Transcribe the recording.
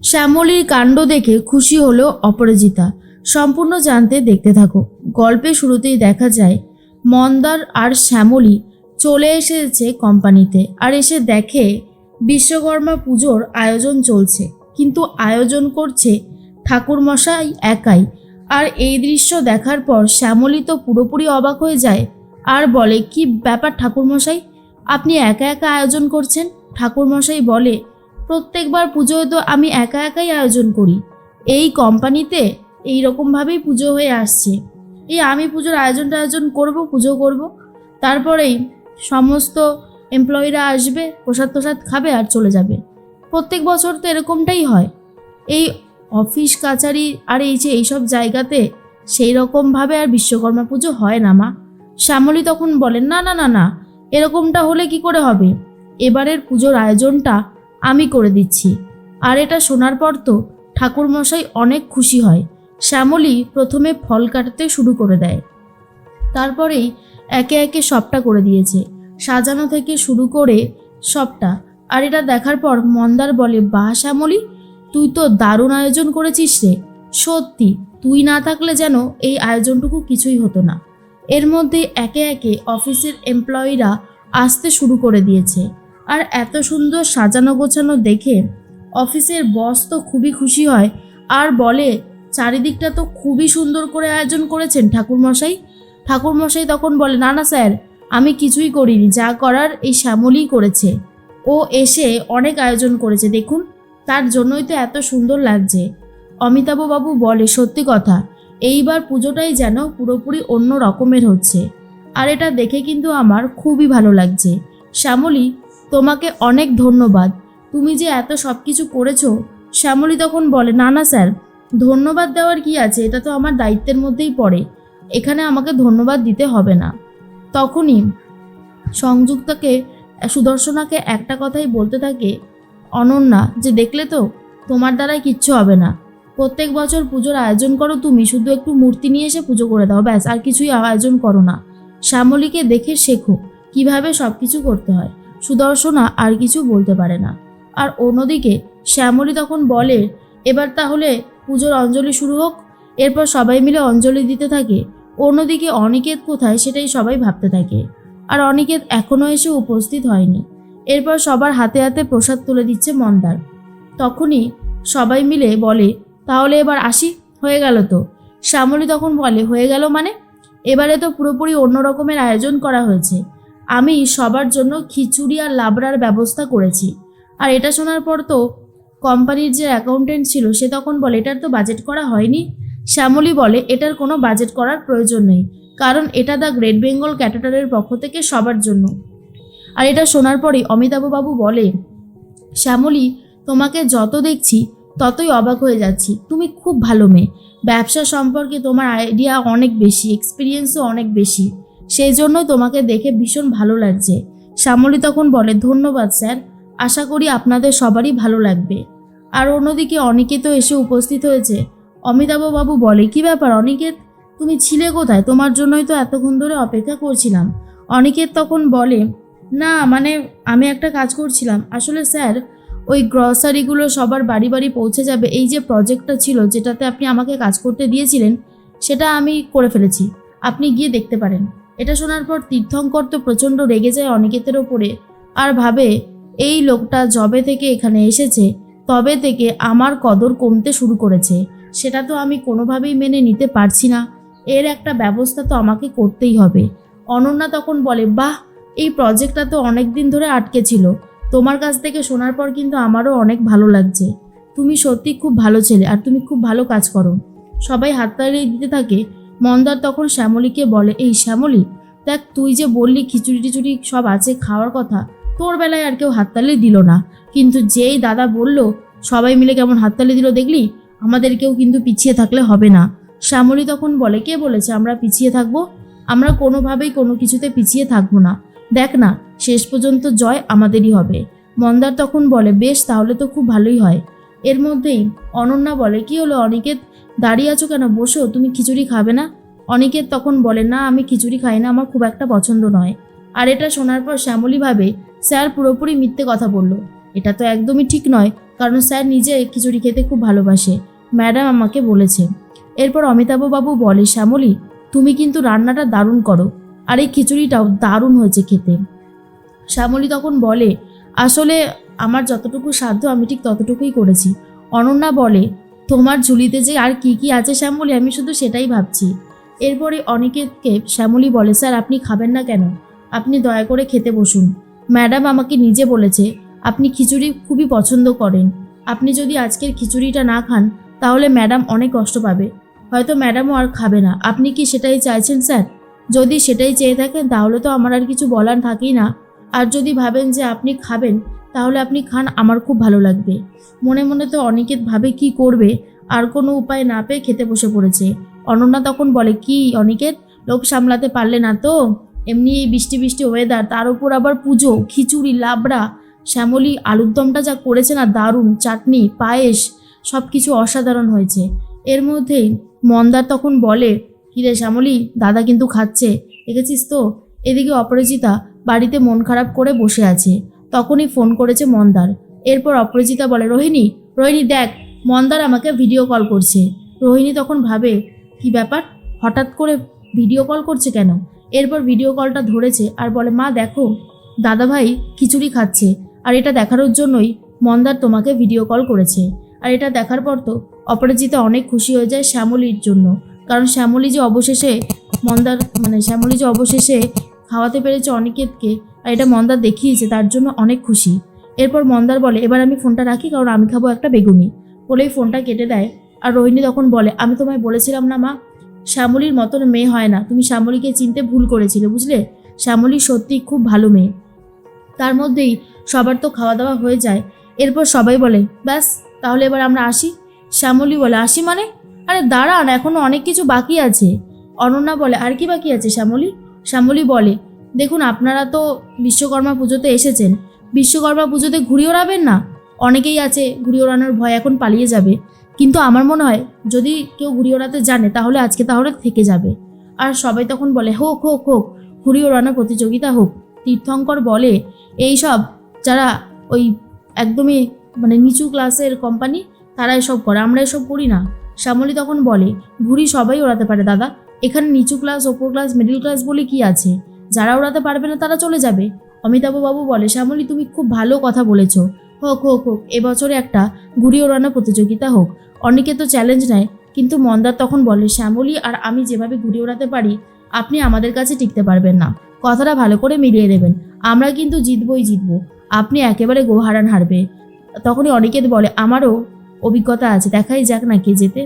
শ্যামলীর কাণ্ড দেখে খুশি হলো অপরাজিতা। সম্পূর্ণ জানতে দেখতে থাকো। গল্পের শুরুতেই দেখা যায়, মন্দার আর শ্যামলী চলে এসেছে কোম্পানিতে আর এসে দেখে বিশ্বকর্মা পুজোর আয়োজন চলছে। কিন্তু আয়োজন করছে ঠাকুরমশাই একাই। আর এই দৃশ্য দেখার পর শ্যামলী তো পুরোপুরি অবাক হয়ে যায়। আর বলে, কি ব্যাপার ঠাকুরমশাই? আপনি একা একা আয়োজন করছেন? ঠাকুরমশাই বলে প্রত্যেকবার পুজোয় তো আমি একা একাই আয়োজন করি। এই কোম্পানিতে এই রকমভাবেই পুজো হয়ে আসছে। এই আমি পুজোর আয়োজন টায়োজন করব, পুজো করব। তারপরেই সমস্ত এমপ্লয়িরা আসবে, প্রসাদ প্রসাদ খাবে আর চলে যাবে। প্রত্যেক বছর তো এরকমটাই হয়। এই অফিস, কাচারি আর এই যে এইসব জায়গাতে সেই রকমভাবে আর বিশ্বকর্মা পুজো হয় না মা। শ্যামলী তখন বলেন না না না না, এরকমটা হলে কি করে হবে? এবারের পুজোর আয়োজনটা আমি করে দিচ্ছি। আর এটা শোনার পর তো ঠাকুরমশাই অনেক খুশি হয়। শ্যামলী প্রথমে ফল কাটতে শুরু করে দেয়। তারপরেই একে একে সবটা করে দিয়েছে। সাজানো থেকে শুরু করে সবটা। আর এটা দেখার পর মন্দার বলে বাহ শ্যামলী, তুই তো দারুণ আয়োজন করেছিস রে। সত্যি, তুই না থাকলে যেন এই আয়োজনটুকু কিছুই হতো না। এর মধ্যে একে একে অফিসের এমপ্লয়িরা আসতে শুরু করে দিয়েছে। আর এত সুন্দর সাজানো গোছানো দেখে অফিসের বস তো খুবই খুশি হয়। আর বলে, চারিদিকটা তো খুবই সুন্দর করে আয়োজন করেছেন ঠাকুরমশাই। ঠাকুরমশাই তখন বলে, না না, স্যার, আমি কিছুই করিনি, যা করার এই শ্যামলই করেছে। ও এসে অনেক আয়োজন করেছে, দেখুন, তার জন্যই তো এত সুন্দর লাগছে। অমিতাভ বাবু বলে, সত্যি কথা, এইবার পুজোটাই যেন পুরোপুরি অন্য রকমের হচ্ছে। আর এটা দেখে কিন্তু আমার খুবই ভালো লাগছে। শ্যামলী তোমাকে অনেক ধন্যবাদ। তুমি যে এত সব কিছু করেছ, শ্যামলী তখন বলে, না না, স্যার, ধন্যবাদ দেওয়ার কি আছে? এটা তো আমার দায়িত্বের মধ্যেই পড়ে। এখানে আমাকে ধন্যবাদ দিতে হবে না। তখনই সংযুক্তাকে, সুদর্শনাকে একটা কথাই বলতে থাকে, অনন্যা, যে দেখলে তো, তোমার দ্বারাই কিচ্ছু হবে না। প্রত্যেক বছর পুজোর আয়োজন করো তুমি, শুধু একটু মূর্তি নিয়ে এসে পুজো করে দাও, ব্যাস, আর কিছুই আয়োজন করো না। শ্যামলীকে দেখে শেখো কীভাবে সব কিছু করতে হয়। সুদর্শনা আর কিছু বলতে পারে না। আর অন্যদিকে শ্যামলী তখন বলে, এবার তাহলে পুজোর অঞ্জলি শুরু হোক। এরপর সবাই মিলে অঞ্জলি দিতে থাকে। অন্যদিকে অনিকেত কোথায় সেটাই সবাই ভাবতে থাকে। আর অনিকেত এখনও এসে উপস্থিত হয়নি। এরপর সবার হাতে হাতে প্রসাদ তুলে দিচ্ছে মন্দার। তখনই সবাই মিলে বলে, তাহলে এবার আসি। হয়ে গেল তো। শ্যামলী তখন বলে, হয়ে গেল মানে? এবারে তো পুরোপুরি অন্য রকমের আয়োজন করা হয়েছে। আমি সবার জন্য খিচুড়ি আর লাবড়ার ব্যবস্থা করেছি। আর এটা শোনার পর তো কোম্পানির যে অ্যাকাউন্টেন্ট ছিল, সে তখন বলে, এটার তো বাজেট করা হয়নি। শ্যামলী বলে, এটার কোনো বাজেট করার প্রয়োজন নেই, কারণ এটা দ্য গ্রেট বেঙ্গল ক্যাটাটারের পক্ষ থেকে সবার জন্য। আর এটা শোনার পরেই অমিতাভবাবু বলে, শ্যামলী, তোমাকে যত দেখছি, ততই অবাক হয়ে যাচ্ছি। তুমি খুব ভালো মেয়ে। ব্যবসা সম্পর্কে তোমার আইডিয়া অনেক বেশি এক্সপিরিয়েন্সও অনেক বেশি। সেই জন্য তোমাকে দেখে ভীষণ ভালো লাগছে। শ্যামলী তখন বলে, ধন্যবাদ স্যার, আশা করি আপনাদের সবারই ভালো লাগবে। আর অন্যদিকে অনিকেতও এসে উপস্থিত হয়েছে। অমিতাভবাবু বলে, কি ব্যাপার অনিকেত? তুমি ছিলে কোথায়? তোমার জন্যই তো এতক্ষণ ধরে অপেক্ষা করছিলাম। অনিকেত তখন বলে, না মানে আমি একটা কাজ করছিলাম। আসলে স্যার, ওই গ্রসারিগুলো সবার বাড়ি বাড়ি পৌঁছে যাবে। এই যে প্রজেক্টটা ছিল, যেটাতে আপনি আমাকে কাজ করতে দিয়েছিলেন, সেটা আমি করে ফেলেছি। আপনি গিয়ে দেখতে পারেন। এটা শোনার পর তীর্থঙ্কর তো প্রচণ্ড রেগে যায় অনিকেতের ওপরে। আর ভাবে, এই লোকটা জবে থেকে এখানে এসেছে, তবে থেকে আমার কদর কমতে শুরু করেছে। সেটা তো আমি কোনোভাবেই মেনে নিতে পারছি না। এর একটা ব্যবস্থা তো আমাকে করতেই হবে। অনন্যা তখন বলে, বাহ, এই প্রজেক্টটা তো অনেক দিন ধরে আটকে ছিল। তোমার কাছ থেকে শোনার পর কিন্তু আমারও অনেক ভালো লাগছে। তুমি সত্যি খুব ভালো ছেলে আর তুমি খুব ভালো কাজ করো। সবাই হাততালি দিতে থাকে। মন্দার তখন শ্যামলীকে বলে, এই শ্যামলী দেখ, তুই যে বললি খিচুড়ি টিচুড়ি সব আছে খাওয়ার কথা, তোর বেলায় আর কেউ হাততালি দিল না। কিন্তু যেই দাদা বলল, সবাই মিলে কেমন হাততালি দিল দেখলি, আমাদেরকেও কিন্তু পিছিয়ে থাকলে হবে না। শ্যামলী তখন বলে, কে বলেছে আমরা পিছিয়ে থাকব? আমরা কোনোভাবেই কোনো কিছুতে পিছিয়ে থাকব না। দেখ না, শেষ পর্যন্ত জয় আমাদেরই হবে। মন্দার তখন বলে, বেশ, তাহলে তো খুব ভালোই হয়। এর মধ্যেই অনন্যা বলে, কি হলো অনিকেত? দাঁড়িয়ে আছো কেন? বসো, তুমি খিচুড়ি খাবে না? অনিকেত তখন বলে, না, আমি খিচুড়ি খাই না, আমার খুব একটা পছন্দ নয়। আর এটা শোনার পর শ্যামলী ভাবে স্যার পুরোপুরি মিথ্যে কথা বলল। এটা তো একদমই ঠিক নয়, কারণ স্যার নিজে খিচুড়ি খেতে খুব ভালোবাসে, ম্যাডাম আমাকে বলেছে। এরপর অমিতাভবাবু বলে, শ্যামলী, তুমি কিন্তু রান্নাটা দারুণ করো, আর এই খিচুড়িটাও দারুণ হয়েছে খেতে। শ্যামলী তখন বলে, আসলে আমার যতটুকু সাধ্য আমি ঠিক ততটুকুই করেছি। অনন্যা বলে, তোমার ঝুলিতে যে আর কি কি আছে শ্যামলী, আমি শুধু সেটাই ভাবছি। এরপরে অনিকেতকে, শ্যামলী বলে, স্যার, আপনি খাবেন না কেন? আপনি দয়া করে খেতে বসুন। ম্যাডাম আমাকে নিজে বলেছে, আপনি খিচুড়ি খুবই পছন্দ করেন। আপনি যদি আজকের খিচুড়িটা না খান, তাহলে ম্যাডাম অনেক কষ্ট পাবে। হয়তো ম্যাডামও আর খাবে না। আপনি কি সেটাই চাইছেন, স্যার? যদি সেটাই চেয়ে থাকেন, তাহলে তো আমার আর কিছু বলার থাকেই না। আর যদি ভাবেন যে আপনি খাবেন, তাহলে আপনি খান, আমার খুব ভালো লাগবে। মনে মনে তো অনিকেত ভাবে, কি করবে? আর কোনো উপায় না পেয়ে খেতে বসে পড়েছে। অনন্যা তখন বলে, কি অনিকেত? লোভ সামলাতে পারলে না তো? এমনি এই বৃষ্টি বৃষ্টি ওয়েদার তার উপর আবার পুজো, খিচুড়ি, লাবড়া, শ্যামলী আলুর দমটা যা করেছে না দারুণ, চাটনি, পায়েস সব কিছু অসাধারণ হয়েছে। এর মধ্যেই মন্দার তখন বলে, কিরে শ্যামলী, দাদা কিন্তু খাচ্ছে, দেখেছিস তো? এদিকে অপরাজিতা বাড়িতে মন খারাপ করে বসে আছে। তখনই ফোন করেছে মন্দার। এরপর অপরাজিতা বলে, রোহিণী রোহিণী দেখ মন্দার আমাকে ভিডিও কল করছে। রোহিণী তখন ভাবে, কি ব্যাপার? হঠাৎ করে ভিডিও কল করছে কেন? এরপর ভিডিও কলটা ধরেছে আর বলে, মা, দেখো, দাদাভাই খিচুড়ি খাচ্ছে আর এটা দেখানোর জন্যই মন্দার তোমাকে ভিডিও কল করেছে। আর এটা দেখার পর তো অপরাজিতা অনেক খুশি হয়ে যায় শ্যামলির জন্য। কারণ শ্যামলি যে অবশেষে মন্দার মানে শ্যামলি যে অবশেষে খাওয়াতে পেরেছে অনিকেতকে আর এটা মন্দার দেখিয়েছে, তার জন্য অনেক খুশি। এরপর মন্দার বলে, এবার আমি ফোনটা রাখি কারণ আমি খাব একটা বেগুনি। বলেই ফোনটা কেটে দেয়। আর রোহিণী তখন বলে, আমি তোমায় বলেছিলাম না মা, শ্যামলীর মতন মেয়ে হয় না। তুমি শ্যামলীকে চিনতে ভুল করেছিলে, বুঝলে? শ্যামলী সত্যি খুব ভালো মেয়ে। তার মধ্যেই সবার তো খাওয়া দাওয়া হয়ে যায়। এরপর সবাই বলে, ব্যাস, তাহলে এবার আমরা আসি? শ্যামলী বলে, আসি মানে? আরে দাঁড়ান, এখনও অনেক কিছু বাকি আছে। অনন্যা বলে, আর কি বাকি আছে শ্যামলী? শ্যামলী বলে, দেখুন, আপনারা তো বিশ্বকর্মা পুজোতে এসেছেন। বিশ্বকর্মা পুজোতে ঘুড়ি ওড়াবেন না? অনেকেই আছে ঘুড়ি ওড়ানোর ভয় এখন পালিয়ে যাবে। কিন্তু আমার মনে হয়, যদি কেউ ঘুড়ি ওড়াতে জানে, তাহলে আজকে তাহলে থেকে যাবে। আর সবাই তখন বলে, হোক হোক হোক ঘুড়ি ওড়ানো প্রতিযোগিতা হোক, তীর্থঙ্কর বলে এই সব যারা ওই একদমই মানে নিচু ক্লাসের কোম্পানি তারা এসব করে, আমরা এসব করি না। শ্যামলী তখন বলে ঘুড়ি সবাই ওড়াতে পারে, দাদা। এখানে নিচু ক্লাস, ওপর ক্লাস মিডিল ক্লাস বলে কি আছে? যারা ওড়াতে পারবে না, তারা চলে যাবে। অমিতাভ বাবু বলে, শ্যামলী, তুমি খুব ভালো কথা বলেছ। হোক হোক হোক, এবছরে একটা ঘুড়ি ওড়ানো প্রতিযোগিতা হোক। অনেকে তো চ্যালেঞ্জ নেয়, কিন্তু মন্দার তখন বলে, শ্যামলি আর আমি যেভাবে ঘুড়ি ওড়াতে পারি, আপনি আমাদের কাছে টিকতে পারবেন না। কথাটা ভালো করে মিলিয়ে দেবেন আমরা কিন্তু জিতবই জিতবো। আপনি একেবারে গোহারান হারবে। তখনই অনিকেত বলে, আমারও অভিজ্ঞতা আছে, দেখাই যাক না কে যেতে